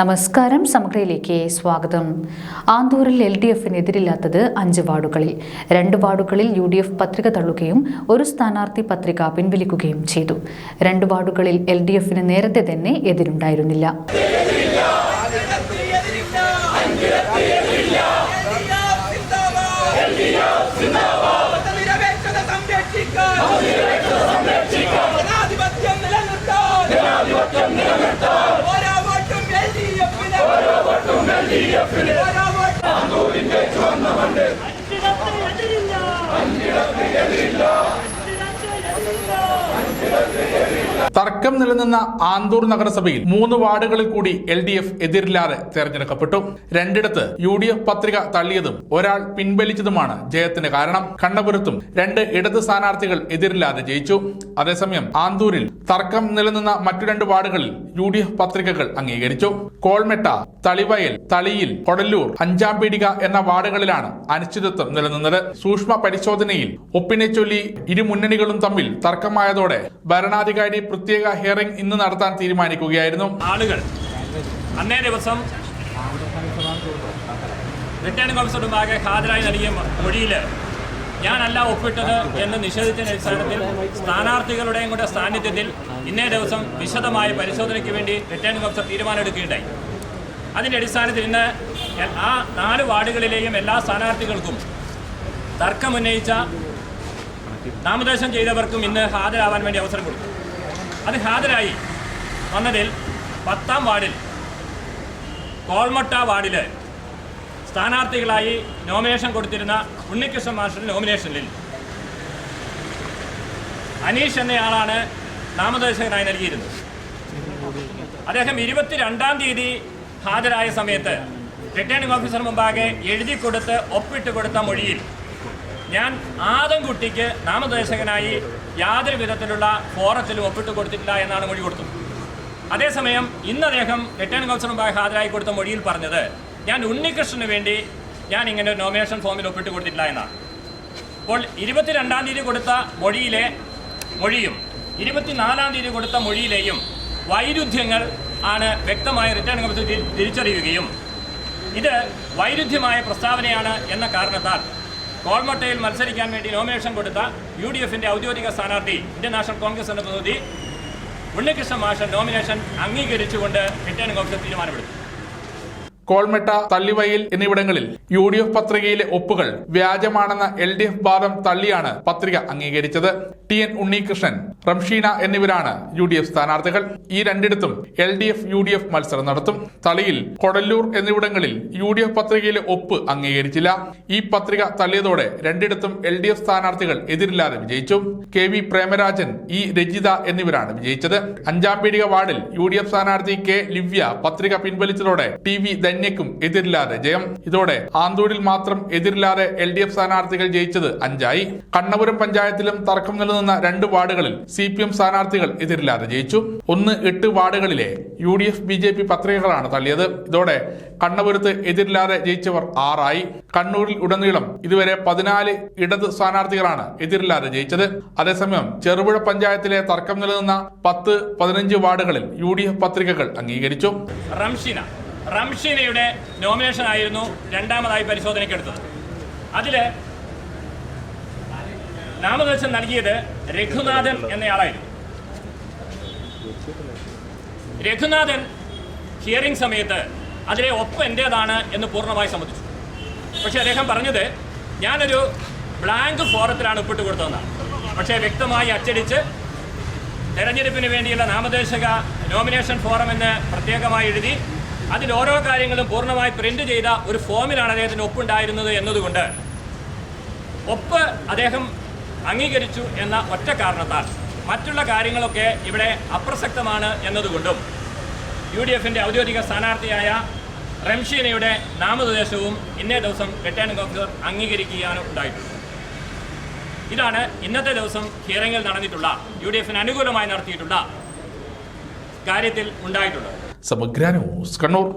നമസ്കാരം സമഗ്രയിലേക്ക് സ്വാഗതം. ആന്തൂരിൽ L D എഫിനെതിരില്ലാത്തത് അഞ്ച് വാർഡുകളിൽ. രണ്ട് വാർഡുകളിൽ യു ഡി എഫ് പത്രിക തള്ളുകയും ഒരു സ്ഥാനാർത്ഥി പത്രിക പിൻവലിക്കുകയും ചെയ്തു. രണ്ട് വാർഡുകളിൽ എൽ ഡി എഫിന് നേരത്തെ തന്നെ എതിരുണ്ടായിരുന്നില്ല. എൽഡിഎഫിന് ഓരോ തർക്കം നിലനിന്ന ആന്തൂർ നഗരസഭയിൽ മൂന്ന് വാർഡുകളിൽ കൂടി എൽ ഡി എഫ് എതിരില്ലാതെ തെരഞ്ഞെടുക്കപ്പെട്ടു. രണ്ടിടത്ത് യു ഡി എഫ് പത്രിക തള്ളിയതും ഒരാൾ പിൻവലിച്ചതുമാണ് ജയത്തിന് കാരണം. കണ്ണപുരത്തും രണ്ട് ഇടത് സ്ഥാനാർത്ഥികൾ എതിരില്ലാതെ ജയിച്ചു. അതേസമയം ആന്തൂരിൽ തർക്കം നിലനിന്ന മറ്റു രണ്ട് വാർഡുകളിൽ യു ഡി എഫ് പത്രികകൾ അംഗീകരിച്ചു. കോൾമെട്ട തളിവയൽ തളിയിൽ കൊടല്ലൂർ അഞ്ചാം പീടിക എന്ന വാർഡുകളിലാണ് അനിശ്ചിതത്വം നിലനിന്നത്. സൂക്ഷ്മ പരിശോധനയിൽ ഒപ്പിനെ ചൊല്ലി ഇരു മുന്നണികളും തമ്മിൽ തർക്കമായതോടെ ഭരണാധികാരി പ്രത്യേക ഹിയറിംഗ് ഇന്ന് നടത്താൻ തീരുമാനിക്കുകയായിരുന്നു. ആളുകൾ അന്നേ ദിവസം റിട്ടേണിംഗ് ഓഫീസറുടെ മുമ്പാകെ ഹാജരായി നൽകിയ മൊഴിയിൽ ഞാനല്ല ഒപ്പിട്ടത് എന്ന് നിഷേധിച്ച അടിസ്ഥാനത്തിൽ സ്ഥാനാർത്ഥികളുടെയും കൂടെ സാന്നിധ്യത്തിൽ ഇന്നേ ദിവസം വിശദമായ പരിശോധനയ്ക്ക് വേണ്ടി റിട്ടേണിംഗ് ഓഫീസർ തീരുമാനമെടുക്കുകയുണ്ടായി. അതിന്റെ അടിസ്ഥാനത്തിൽ ഇന്ന് ആ നാല് വാർഡുകളിലെയും എല്ലാ സ്ഥാനാർത്ഥികൾക്കും തർക്കമുന്നയിച്ച നാമനിർദ്ദേശം ചെയ്തവർക്കും ഇന്ന് ഹാജരാവാൻ വേണ്ടി അവസരം കൊടുത്തു. അത് ഹാജരായി വന്നതിൽ പത്താം വാർഡിൽ കോൾമട്ട വാർഡിൽ സ്ഥാനാർത്ഥികളായി നോമിനേഷൻ കൊടുത്തിരുന്ന ഉണ്ണികൃഷ്ണൻ മാസ്റ്റർ നോമിനേഷനിൽ അനീഷ് എന്നയാളാണ് നാമനിർദ്ദേശകനായി നൽകിയിരുന്നത്. അദ്ദേഹം ഇരുപത്തിരണ്ടാം തീയതി ഹാജരായ സമയത്ത് റിട്ടേണിംഗ് ഓഫീസർ മുമ്പാകെ എഴുതി കൊടുത്ത് ഒപ്പിട്ട് കൊടുത്ത മൊഴിയിൽ ഞാൻ ആദം ആദംകുട്ടിക്ക് നാമനിർദ്ദേശകനായി യാതൊരു വിധത്തിലുള്ള ഫോറത്തിൽ ഒപ്പിട്ട് കൊടുത്തിട്ടില്ല എന്നാണ് മൊഴി കൊടുത്തത്. അതേസമയം ഇന്ന് അദ്ദേഹം റിട്ടേൺ ഓഫീസർ മുമ്പായി ഹാജരായി കൊടുത്ത മൊഴിയിൽ പറഞ്ഞത് ഞാൻ ഉണ്ണികൃഷ്ണന് വേണ്ടി ഞാൻ ഇങ്ങനെ ഒരു നോമിനേഷൻ ഫോമിൽ ഒപ്പിട്ട് കൊടുത്തിട്ടില്ല എന്നാണ്. അപ്പോൾ ഇരുപത്തിരണ്ടാം തീയതി കൊടുത്ത മൊഴിയിലെ മൊഴിയും ഇരുപത്തിനാലാം തീയതി കൊടുത്ത മൊഴിയിലെയും വൈരുദ്ധ്യങ്ങൾ ആണ് വ്യക്തമായി റിട്ടേൺ ഓഫീസർ തിരിച്ചറിയുകയും ഇത് വൈരുദ്ധ്യമായ പ്രസ്താവനയാണ് എന്ന കാരണത്താൽ കോൾമട്ടയിൽ മത്സരിക്കാൻ വേണ്ടി നോമിനേഷൻ കൊടുത്ത യു ഡി എഫിന്റെ ഔദ്യോഗിക സ്ഥാനാർത്ഥി ഇന്ത്യൻ നാഷണൽ എന്ന പ്രതിനിധി ഉണ്ണികൃഷ്ണൻ മാഷൻ നോമിനേഷൻ അംഗീകരിച്ചുകൊണ്ട് റിട്ടേണിംഗ് ഓഫീസർ തീരുമാനമെടുത്തു. കോൾമെട്ട തള്ളിവയൽ എന്നിവിടങ്ങളിൽ യു ഡി എഫ് പത്രികയിലെ ഒപ്പുകൾ വ്യാജമാണെന്ന എൽ ഡി എഫ് വാദം തള്ളിയാണ് പത്രിക അംഗീകരിച്ചത്. ടി എൻ ഉണ്ണികൃഷ്ണൻ റംഷീന എന്നിവരാണ് യു ഡി എഫ് സ്ഥാനാർത്ഥികൾ. ഈ രണ്ടിടത്തും L D F U D F മത്സരം നടത്തും. തളിയിൽ കൊടല്ലൂർ എന്നിവിടങ്ങളിൽ യു ഡി എഫ് പത്രികയിലെ ഒപ്പ് അംഗീകരിച്ചില്ല. ഈ പത്രിക തള്ളിയതോടെ രണ്ടിടത്തും എൽ ഡി എഫ് സ്ഥാനാർത്ഥികൾ എതിരില്ലാതെ വിജയിച്ചു. K V Premarajan E Rajitha എന്നിവരാണ് വിജയിച്ചത്. അഞ്ചാം പീടിക വാർഡിൽ യു ഡി എഫ് സ്ഥാനാർത്ഥി കെ ലിവ്യ പത്രിക പിൻവലിച്ചതോടെ ടി വി ധന്യക്കും എതിരില്ലാതെ ജയം. ഇതോടെ ആന്തൂരിൽ മാത്രം എതിരില്ലാതെ എൽ ഡി എഫ് സ്ഥാനാർത്ഥികൾ ജയിച്ചത് അഞ്ചായി. കണ്ണപുരം പഞ്ചായത്തിലും തർക്കം നിലനിന്ന രണ്ട് വാർഡുകളിൽ സി പി എം സ്ഥാനാർത്ഥികൾ എതിരില്ലാതെ ജയിച്ചു. ഒന്ന് എട്ട് വാർഡുകളിലെ U D F B J P പത്രികകളാണ് തള്ളിയത്. ഇതോടെ കണ്ണപുരത്ത് എതിരില്ലാതെ ജയിച്ചവർ ആറായി. കണ്ണൂരിൽ ഉടനീളം ഇതുവരെ പതിനാല് ഇടത് സ്ഥാനാർത്ഥികളാണ് എതിരില്ലാതെ ജയിച്ചത്. അതേസമയം ചെറുപുഴ പഞ്ചായത്തിലെ തർക്കം നിലനിന്ന പത്ത് പതിനഞ്ച് വാർഡുകളിൽ യു ഡി എഫ് പത്രികകൾ അംഗീകരിച്ചു. റംഷീന റംഷീനയുടെ നോമിനേഷൻ ആയിരുന്നു രണ്ടാമതായി പരിശോധനയ്ക്കെടുത്തത് അതിൽ നാമനിർദ്ദേശം നൽകിയത് രഘുനാഥൻ എന്നയാളായിരുന്നു. രഘുനാഥൻ ഹിയറിംഗ് സമയത്ത് അതിലെ ഒപ്പ് എന്റേതാണ് എന്ന് പൂർണമായി സമ്മതിച്ചു. പക്ഷേ അദ്ദേഹം പറഞ്ഞത് ഞാനൊരു ബ്ലാങ്ക് ഫോറത്തിലാണ് ഒപ്പിട്ട് കൊടുത്തതെന്നാണ്. പക്ഷേ വ്യക്തമായി അച്ചടിച്ച് തെരഞ്ഞെടുപ്പിന് വേണ്ടിയുള്ള നാമനിർദ്ദേശക നോമിനേഷൻ ഫോറം എന്ന് പ്രത്യേകമായി എഴുതി അതിൽ ഓരോ കാര്യങ്ങളും പൂർണമായി പ്രിന്റ് ചെയ്ത ഒരു ഫോമിലാണ് അദ്ദേഹത്തിന് ഒപ്പുണ്ടായിരുന്നത് എന്നതുകൊണ്ട് ഒപ്പ് അദ്ദേഹം അംഗീകരിച്ചു എന്ന ഒറ്റ കാരണത്താൽ. മറ്റുള്ള കാര്യങ്ങളൊക്കെ ഇവിടെ അപ്രസക്തമാണ് എന്നതുകൊണ്ടും യു ഡി എഫിന്റെ ഔദ്യോഗിക സ്ഥാനാർത്ഥിയായ റംഷീനയുടെ നാമനിർദ്ദേശവും ഇന്നേ ദിവസം റിട്ടേണിംഗ് ഓഫീസർ അംഗീകരിക്കുകയാണ് ഉണ്ടായിട്ടുള്ളത്. ഇതാണ് ഇന്നത്തെ ദിവസം ഹിയറിംഗിൽ നടന്നിട്ടുള്ള യു ഡി എഫിന് അനുകൂലമായി നടത്തിയിട്ടുള്ള കാര്യത്തിൽ ഉണ്ടായിട്ടുള്ളത്. സമഗ്ര ന്യൂസ് കണ്ണൂർ